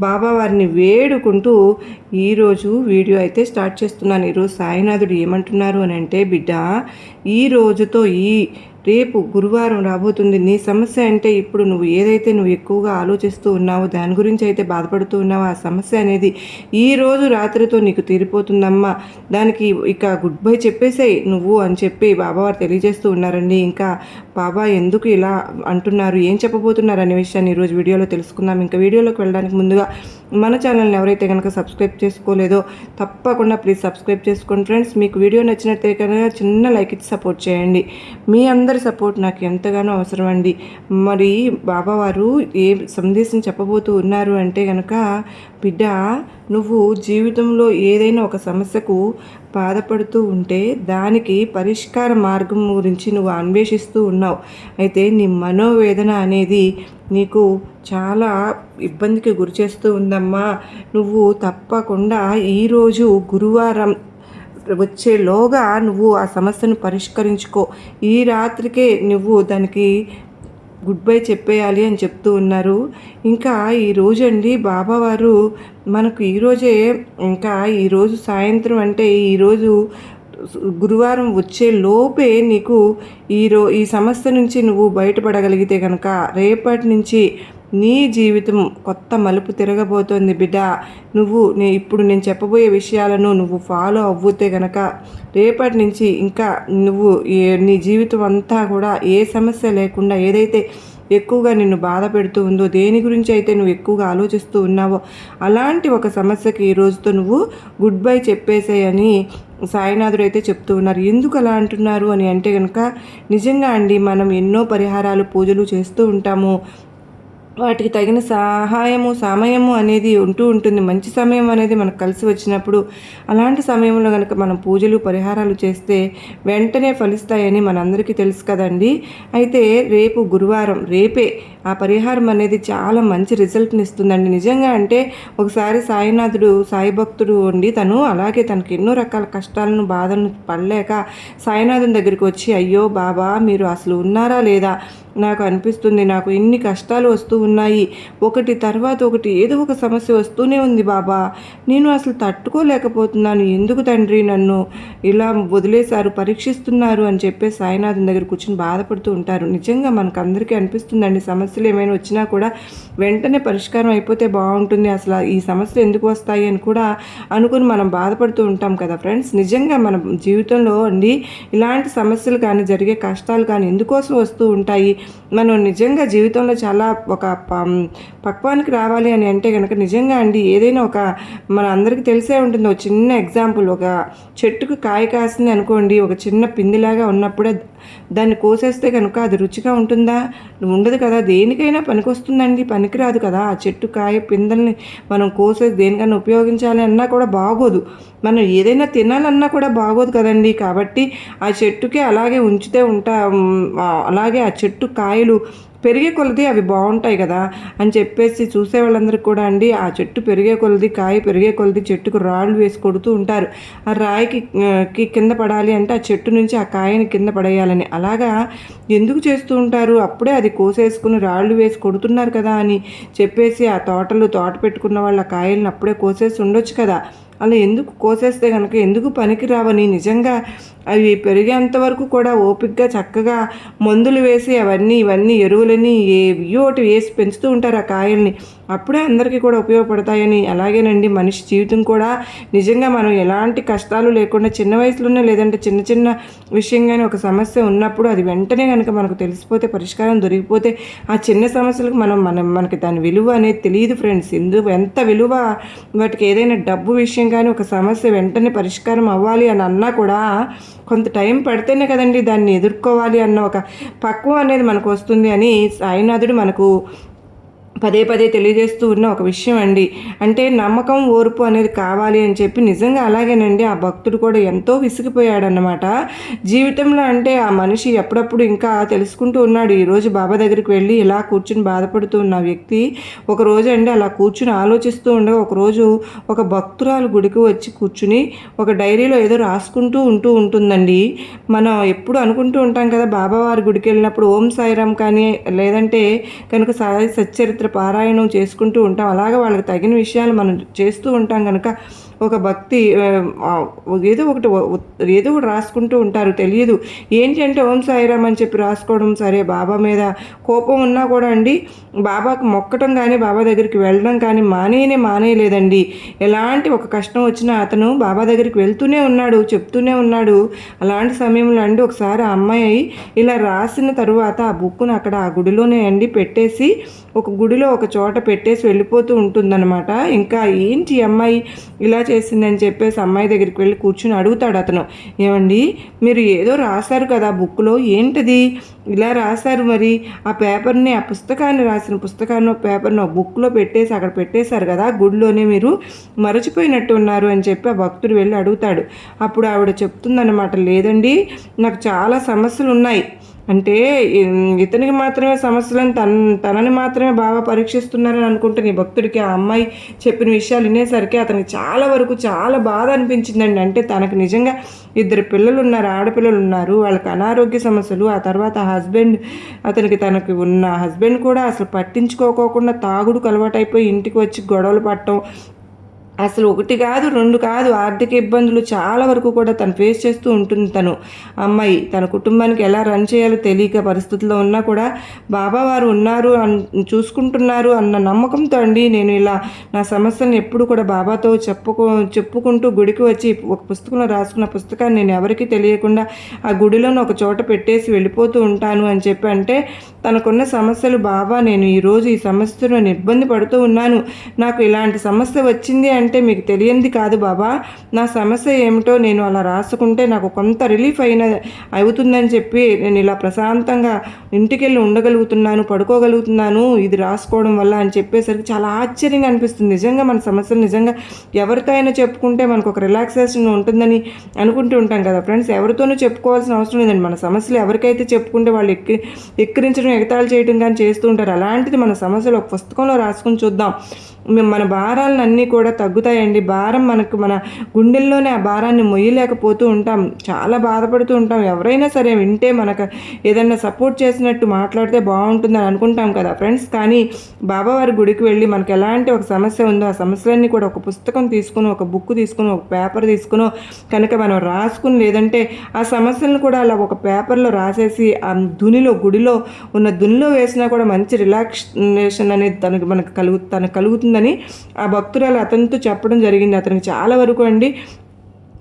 బాబావారిని వేడుకుంటూ ఈరోజు వీడియో అయితే స్టార్ట్ చేస్తున్నాను. ఈరోజు సాయినాథుడు ఏమంటున్నారు అని అంటే బిడ్డ ఈ రోజుతో ఈ రేపు గురువారం రాబోతుంది. నీ సమస్య అంటే ఇప్పుడు నువ్వు ఏదైతే నువ్వు ఎక్కువగా ఆలోచిస్తూ ఉన్నావో దాని గురించి అయితే బాధపడుతూ ఉన్నావో ఆ సమస్య అనేది ఈ రోజు రాత్రితో నీకు తీరిపోతుందమ్మా. దానికి ఇక గుడ్ బై చెప్పేసాయి నువ్వు అని చెప్పి బాబావారు తెలియజేస్తూ ఉన్నారండి. ఇంకా బాబా ఎందుకు ఇలా అంటున్నారు? ఏం చెప్పబోతున్నారు అనే విషయాన్ని ఈరోజు వీడియోలో తెలుసుకుందాం. ఇంకా వీడియోలోకి వెళ్ళడానికి ముందుగా మన ఛానల్ని ఎవరైతే కనుక సబ్స్క్రైబ్ చేసుకోలేదో తప్పకుండా ప్లీజ్ సబ్స్క్రైబ్ చేసుకోండి. ఫ్రెండ్స్ మీకు వీడియో నచ్చినట్లయితే కనుక చిన్న లైక్ ఇచ్చి సపోర్ట్ చేయండి. మీ అందరి సపోర్ట్ నాకు ఎంతగానో అవసరం అండి. మరి బాబావారు ఏ సందేశం చెప్పబోతూ ఉన్నారు అంటే కనుక బిడ్డ నువ్వు జీవితంలో ఏదైనా ఒక సమస్యకు బాధపడుతూ ఉంటే దానికి పరిష్కార మార్గం గురించి నువ్వు అన్వేషిస్తూ ఉన్నావు. అయితే నీ మనోవేదన అనేది నీకు చాలా ఇబ్బందికి గురి చేస్తూ ఉందమ్మా. నువ్వు తప్పకుండా ఈరోజు గురువారం వచ్చేలోగా నువ్వు ఆ సమస్యను పరిష్కరించుకో. ఈ రాత్రికే నువ్వు దానికి గుడ్ బై చెప్పేయాలి అని చెప్తూ ఉన్నారు. ఇంకా ఈరోజు అండి బాబావారు మనకు ఈరోజే ఇంకా ఈరోజు సాయంత్రం అంటే ఈరోజు గురువారం వచ్చే లోపే నీకు ఈరో ఈ సమస్య నుంచి నువ్వు బయటపడగలిగితే కనుక రేపటి నుంచి నీ జీవితం కొత్త మలుపు తిరగబోతోంది బిడ్డ. నువ్వు నే ఇప్పుడు నేను చెప్పబోయే విషయాలను నువ్వు ఫాలో అవ్వుతే గనక రేపటి నుంచి ఇంకా నువ్వు నీ జీవితం అంతా కూడా ఏ సమస్య లేకుండా ఏదైతే ఎక్కువగా నిన్ను బాధ పెడుతూ ఉందో దేని గురించి అయితే నువ్వు ఎక్కువగా ఆలోచిస్తూ ఉన్నావో అలాంటి ఒక సమస్యకి ఈ రోజుతో నువ్వు గుడ్ బై చెప్పేసేయని సాయినాథుడు అయితే చెప్తూ ఉన్నారు. ఎందుకు అలా అంటున్నారు అని అంటే కనుక నిజంగా అండి మనం ఎన్నో పరిహారాలు పూజలు చేస్తూ ఉంటాము. వాటికి తగిన సహాయము సమయము అనేది ఉంటూ ఉంటుంది. మంచి సమయం అనేది మనకు కలిసి వచ్చినప్పుడు అలాంటి సమయంలో కనుక మనం పూజలు పరిహారాలు చేస్తే వెంటనే ఫలిస్తాయని మనందరికీ తెలుసు కదండి. అయితే రేపు గురువారం రేపే ఆ పరిహారం అనేది చాలా మంచి రిజల్ట్ని ఇస్తుందండి. నిజంగా అంటే ఒకసారి సాయినాథుడు సాయి భక్తుడు ఉండి తను అలాగే తనకి ఎన్నో రకాల కష్టాలను బాధలను పడలేక సాయినాథుని దగ్గరికి వచ్చి అయ్యో బాబా మీరు అసలు ఉన్నారా లేదా? నాకు అనిపిస్తుంది నాకు ఎన్ని కష్టాలు వస్తూ ఉన్నాయి. ఒకటి తర్వాత ఒకటి ఏదో ఒక సమస్య వస్తూనే ఉంది బాబా. నేను అసలు తట్టుకోలేకపోతున్నాను. ఎందుకు తండ్రి నన్ను ఇలా వదిలేశారు పరీక్షిస్తున్నారు అని చెప్పి సాయినాథన్ దగ్గర కూర్చొని బాధపడుతూ ఉంటారు. నిజంగా మనకు అందరికీ అనిపిస్తుందండి. సమస్యలు ఏమైనా వచ్చినా కూడా వెంటనే పరిష్కారం అయిపోతే బాగుంటుంది. అసలు ఈ సమస్యలు ఎందుకు వస్తాయి అని కూడా అనుకుని మనం బాధపడుతూ ఉంటాం కదా ఫ్రెండ్స్. నిజంగా మన జీవితంలో అండి ఇలాంటి సమస్యలు కానీ జరిగే కష్టాలు కానీ ఎందుకోసం వస్తూ ఉంటాయి? మనం నిజంగా జీవితంలో చాలా ఒక పక్వానికి రావాలి అని అంటే కనుక నిజంగా అండి ఏదైనా ఒక మన అందరికీ తెలిసే ఉంటుంది. ఒక చిన్న ఎగ్జాంపుల్ ఒక చెట్టుకు కాయ కాసింది అనుకోండి ఒక చిన్న పిందిలాగా ఉన్నప్పుడే దాన్ని కోసేస్తే కనుక అది రుచిగా ఉంటుందా? ఉండదు కదా. దేనికైనా పనికొస్తుందండి. పనికిరాదు కదా. ఆ చెట్టు కాయ పిందల్ని మనం కోసే దేనికైనా ఉపయోగించాలి అన్నా కూడా బాగోదు. మనం ఏదైనా తినాలన్నా కూడా బాగోదు కదండి. కాబట్టి ఆ చెట్టుకే అలాగే ఉంచితే ఉంటా అలాగే ఆ చెట్టు కాయలు పెరిగే కొలది అవి బాగుంటాయి కదా అని చెప్పేసి చూసే వాళ్ళందరికీ కూడా అండి ఆ చెట్టు పెరిగే కొలది కాయ పెరిగే కొలది చెట్టుకు రాళ్ళు వేసి కొడుతూ ఉంటారు. ఆ రాయికి కింద పడాలి అంటే ఆ చెట్టు నుంచి ఆ కాయని కింద పడేయాలని. అలాగా ఎందుకు చేస్తూ ఉంటారు? అప్పుడే అది కోసేసుకుని రాళ్ళు వేసి కొడుతున్నారు కదా అని చెప్పేసి ఆ తోటలు తోట పెట్టుకున్న వాళ్ళ కాయలను అప్పుడే కోసేసి ఉండొచ్చు కదా. అలా ఎందుకు కోసేస్తే కనుక ఎందుకు పనికి రావని నిజంగా అవి పెరిగేంత వరకు కూడా ఓపికగా చక్కగా మందులు వేసి అవన్నీ ఇవన్నీ ఎరువులని ఒకటి వేసి పెంచుతూ ఉంటారు ఆ కాయల్ని. అప్పుడే అందరికీ కూడా ఉపయోగపడతాయని అలాగేనండి. మనిషి జీవితం కూడా నిజంగా మనం ఎలాంటి కష్టాలు లేకుండా చిన్న వయసులోనే లేదంటే చిన్న చిన్న విషయంగానే ఒక సమస్య ఉన్నప్పుడు అది వెంటనే కనుక మనకు తెలిసిపోతే పరిష్కారం దొరికిపోతే ఆ చిన్న సమస్యలకు మనం మనం మనకి దాని విలువ అనేది తెలియదు ఫ్రెండ్స్. ఎందుకు ఎంత విలువ వాటికి ఏదైనా డబ్బు విషయం కానీ ఒక సమస్య వెంటనే పరిష్కారం అవ్వాలి అని అన్నా కూడా కొంత టైం పడితేనే కదండి దాన్ని ఎదుర్కోవాలి అన్న ఒక పక్వం అనేది మనకు వస్తుంది అని సాయినాథుడు మనకు పదే పదే తెలియజేస్తూ ఉన్న ఒక విషయం అండి. అంటే నమ్మకం ఓర్పు అనేది కావాలి అని చెప్పి నిజంగా అలాగేనండి. ఆ భక్తుడు కూడా ఎంతో విసిగిపోయాడన్నమాట. జీవితంలో అంటే ఆ మనిషి ఎప్పుడప్పుడు ఇంకా తెలుసుకుంటూ ఉన్నాడు. ఈరోజు బాబా దగ్గరికి వెళ్ళి ఇలా కూర్చుని బాధపడుతూ ఉన్న వ్యక్తి ఒకరోజు అండి అలా కూర్చుని ఆలోచిస్తూ ఉండగా ఒకరోజు ఒక భక్తురాలు గుడికి వచ్చి కూర్చుని ఒక డైరీలో ఏదో రాసుకుంటూ ఉంటూ ఉంటుందండి. మనం ఎప్పుడు అనుకుంటూ ఉంటాం కదా బాబావారి గుడికి వెళ్ళినప్పుడు ఓం సాయిరామ్ కానీ లేదంటే కనుక సాయి సచ్చరిత్ర పారాయణం చేసుకుంటూ ఉంటాం. అలాగే వాళ్ళకి తగిన విషయాలు మనం చేస్తూ ఉంటాం కనుక ఒక భక్తి ఏదో ఒకటి ఏదో ఒకటి రాసుకుంటూ ఉంటారు తెలియదు. ఏంటి అంటే ఓం సాయిరామ్ అని చెప్పి రాసుకోవడం సరే బాబా మీద కోపం ఉన్నా కూడా అండి బాబాకు మొక్కటం కానీ బాబా దగ్గరికి వెళ్ళడం కానీ మానేనే మానేయలేదండి. ఎలాంటి ఒక కష్టం వచ్చినా అతను బాబా దగ్గరికి వెళ్తూనే ఉన్నాడు చెప్తూనే ఉన్నాడు. అలాంటి సమయంలో అండి ఒకసారి ఆ అమ్మాయి ఇలా రాసిన తరువాత ఆ బుక్ను అక్కడ ఆ గుడిలోనే అండి పెట్టేసి ఒక గుడిలో ఒక చోట పెట్టేసి వెళ్ళిపోతూ ఉంటుందన్నమాట. ఇంకా ఏంటి అమ్మాయి? ఇలా చేసిందని చెప్పేసి అమ్మాయి దగ్గరికి వెళ్ళి కూర్చుని అడుగుతాడు అతను. ఏమండి మీరు ఏదో రాశారు కదా బుక్లో? ఏంటిది? ఇలా రాశారు మరి. ఆ పేపర్ని ఆ పుస్తకాన్ని రాసిన పుస్తకాన్ని పేపర్ని బుక్లో పెట్టేసి అక్కడ పెట్టేశారు కదా గుడిలోనే మీరు మరచిపోయినట్టు ఉన్నారు అని చెప్పి ఆ భక్తుడు వెళ్ళి అడుగుతాడు. అప్పుడు ఆవిడ చెప్తుందన్నమాట లేదండి నాకు చాలా సమస్యలు ఉన్నాయి అంటే ఇతనికి మాత్రమే సమస్యలను తన తనని మాత్రమే బాగా పరీక్షిస్తున్నారని అనుకుంటే నీ భక్తుడికి ఆ అమ్మాయి చెప్పిన విషయాలు వినేసరికి అతనికి చాలా వరకు చాలా బాధ అనిపించిందండి. అంటే తనకు నిజంగా ఇద్దరు పిల్లలు ఉన్నారు ఆడపిల్లలు ఉన్నారు వాళ్ళకి అనారోగ్య సమస్యలు ఆ తర్వాత హస్బెండ్ అతనికి తనకి ఉన్న హస్బెండ్ కూడా అసలు పట్టించుకోకోకుండా తాగుడు అలవాటైపోయి ఇంటికి వచ్చి గొడవలు పట్టడం అసలు ఒకటి కాదు రెండు కాదు ఆర్థిక ఇబ్బందులు చాలా వరకు కూడా తను ఫేస్ చేస్తూ ఉంటుంది తను. అమ్మాయి తన కుటుంబానికి ఎలా రన్ చేయాలో తెలియక పరిస్థితుల్లో ఉన్నా కూడా బాబా వారు ఉన్నారు అన్ చూసుకుంటున్నారు అన్న నమ్మకంతో అండి నేను ఇలా నా సమస్యను ఎప్పుడు కూడా బాబాతో చెప్పుకో చెప్పుకుంటూ గుడికి వచ్చి ఒక పుస్తకంలో రాసుకున్న పుస్తకాన్ని నేను ఎవరికీ తెలియకుండా ఆ గుడిలోని ఒక చోట పెట్టేసి వెళ్ళిపోతూ ఉంటాను అని చెప్పి అంటే తనకున్న సమస్యలు బాబా నేను ఈరోజు ఈ సమస్యను ఇబ్బంది పడుతూ ఉన్నాను. నాకు ఇలాంటి సమస్య వచ్చింది అంటే మీకు తెలియంది కాదు బాబా. నా సమస్య ఏమిటో నేను అలా రాసుకుంటే నాకు కొంత రిలీఫ్ అయిన అవుతుందని చెప్పి నేను ఇలా ప్రశాంతంగా ఇంటికి వెళ్ళి ఉండగలుగుతున్నాను పడుకోగలుగుతున్నాను ఇది రాసుకోవడం వల్ల అని చెప్పేసరికి చాలా ఆశ్చర్యంగా అనిపిస్తుంది. నిజంగా మన సమస్యలు నిజంగా ఎవరితో అయినా చెప్పుకుంటే మనకు ఒక రిలాక్సేషన్ ఉంటుందని అనుకుంటూ ఉంటాం కదా ఫ్రెండ్స్. ఎవరితోనూ చెప్పుకోవాల్సిన అవసరం లేదండి. మన సమస్యలు ఎవరికైతే చెప్పుకుంటే వాళ్ళు ఎక్కి ఎక్కిరించడం ఎగతాళి చేయడం కానీ చేస్తూ ఉంటారు. అలాంటిది మన సమస్యలు ఒక పుస్తకంలో రాసుకుని చూద్దాం. మన భారాలను అన్నీ కూడా తగ్గుతాయండి. భారం మనకు మన గుండెల్లోనే ఆ భారాన్ని మొయ్యలేకపోతూ ఉంటాం. చాలా బాధపడుతూ ఉంటాం. ఎవరైనా సరే వింటే మనకు ఏదైనా సపోర్ట్ చేసినట్టు మాట్లాడితే బాగుంటుందని అనుకుంటాం కదా ఫ్రెండ్స్. కానీ బాబావారి గుడికి వెళ్ళి మనకు ఎలాంటి ఒక సమస్య ఉందో ఆ సమస్యలన్నీ కూడా ఒక పుస్తకం తీసుకుని ఒక బుక్ తీసుకుని ఒక పేపర్ తీసుకుని కనుక మనం రాసుకుని లేదంటే ఆ సమస్యలను కూడా అలా ఒక పేపర్లో రాసేసి ఆ దునిలో గుడిలో ఉన్న దునిలో వేసినా కూడా మంచి రిలాక్సేషన్ అనేది తనకు మనకు కలుగు తనకు వస్తుందని ఆ భక్తురాలు అతనితో చెప్పడం జరిగింది. అతనికి చాలా వరకు అండి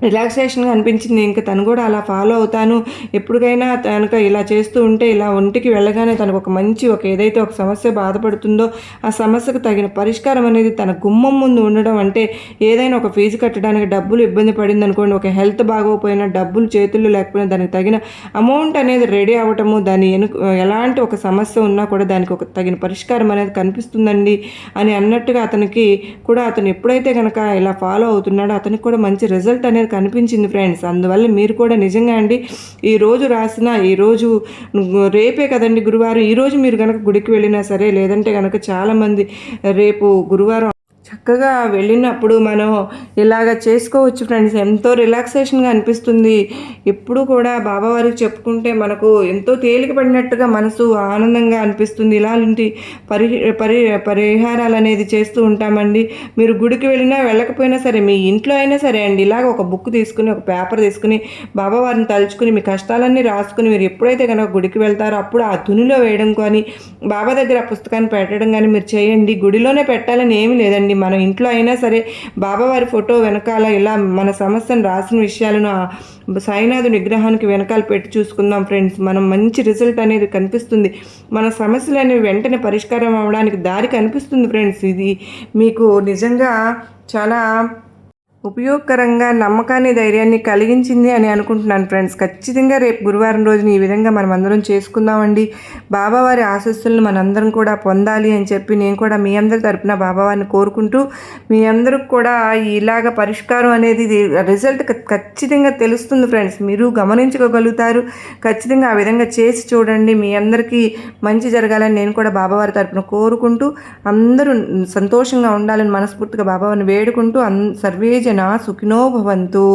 రిలాక్సేషన్గా అనిపించింది. ఇంకా తను కూడా అలా ఫాలో అవుతాను. ఎప్పటికైనా తనక ఇలా చేస్తూ ఉంటే ఇలా ఒంటికి వెళ్ళగానే తనకు ఒక మంచి ఒక ఏదైతే ఒక సమస్య బాధపడుతుందో ఆ సమస్యకు తగిన పరిష్కారం అనేది తన గుమ్మం ముందు ఉండడం అంటే ఏదైనా ఒక ఫీజు కట్టడానికి డబ్బులు ఇబ్బంది పడింది అనుకోండి ఒక హెల్త్ బాగోకపోయినా డబ్బులు చేతుల్లో లేకపోయినా దానికి తగిన అమౌంట్ అనేది రెడీ అవ్వటము దాని ఎనుక ఎలాంటి ఒక సమస్య ఉన్నా కూడా దానికి ఒక తగిన పరిష్కారం అనేది కనిపిస్తుందండి అని అన్నట్టుగా అతనికి కూడా అతను ఎప్పుడైతే కనుక ఇలా ఫాలో అవుతున్నాడో అతనికి కూడా మంచి రిజల్ట్ అనేది కనిపించింది ఫ్రెండ్స్. అందువల్ల మీరు కూడా నిజంగా అండి ఈ రోజు రాసిన ఈరోజు రేపే కదండి గురువారం ఈరోజు మీరు కనుక గుడికి వెళ్ళినా సరే లేదంటే కనుక చాలామంది రేపు గురువారం చక్కగా వెళ్ళినప్పుడు మనం ఇలాగ చేసుకోవచ్చు ఫ్రెండ్స్. ఎంతో రిలాక్సేషన్గా అనిపిస్తుంది. ఎప్పుడు కూడా బాబావారికి చెప్పుకుంటే మనకు ఎంతో తేలిక పడినట్టుగా మనసు ఆనందంగా అనిపిస్తుంది. ఇలాంటి పరి పరి పరిహారాలు అనేది చేస్తూ ఉంటామండి. మీరు గుడికి వెళ్ళినా వెళ్ళకపోయినా సరే మీ ఇంట్లో అయినా సరే అండి ఇలాగ ఒక బుక్ తీసుకుని ఒక పేపర్ తీసుకుని బాబావారిని తలుచుకుని మీ కష్టాలన్నీ రాసుకుని మీరు ఎప్పుడైతే కనుక గుడికి వెళ్తారో అప్పుడు ఆ తునిలో వేయడం కానీ బాబా దగ్గర ఆ పుస్తకాన్ని పెట్టడం కానీ మీరు చేయండి. గుడిలోనే పెట్టాలని ఏమీ లేదండి. మనం ఇంట్లో అయినా సరే బాబావారి ఫోటో వెనకాల ఇలా మన సమస్యను రాసిన విషయాలను సాయినాథుని విగ్రహానికి వెనకాల పెట్టి చూసుకుందాం ఫ్రెండ్స్. మనం మంచి రిజల్ట్ అనేది కనిపిస్తుంది. మన సమస్యలు అనేవి వెంటనే పరిష్కారం అవ్వడానికి దారి కనిపిస్తుంది ఫ్రెండ్స్. ఇది మీకు నిజంగా చాలా ఉపయోగకరంగా నమ్మకాన్ని ధైర్యాన్ని కలిగించింది అని అనుకుంటున్నాను ఫ్రెండ్స్. ఖచ్చితంగా రేపు గురువారం రోజున ఈ విధంగా మనం అందరం చేసుకుందామండి. బాబావారి ఆశస్సులను మనందరం కూడా పొందాలి అని చెప్పి నేను కూడా మీ అందరి తరపున బాబావారిని కోరుకుంటూ మీ అందరికి కూడా ఇలాగ పరిష్కారం అనేది రిజల్ట్ ఖచ్చితంగా తెలుస్తుంది ఫ్రెండ్స్. మీరు గమనించుకోగలుగుతారు. ఖచ్చితంగా ఆ విధంగా చేసి చూడండి. మీ అందరికీ మంచి జరగాలని నేను కూడా బాబావారి తరపున కోరుకుంటూ అందరూ సంతోషంగా ఉండాలని మనస్ఫూర్తిగా బాబావారిని వేడుకుంటూ అన్ ಜನ ಸುಖಿನೋ ಭವಂತು.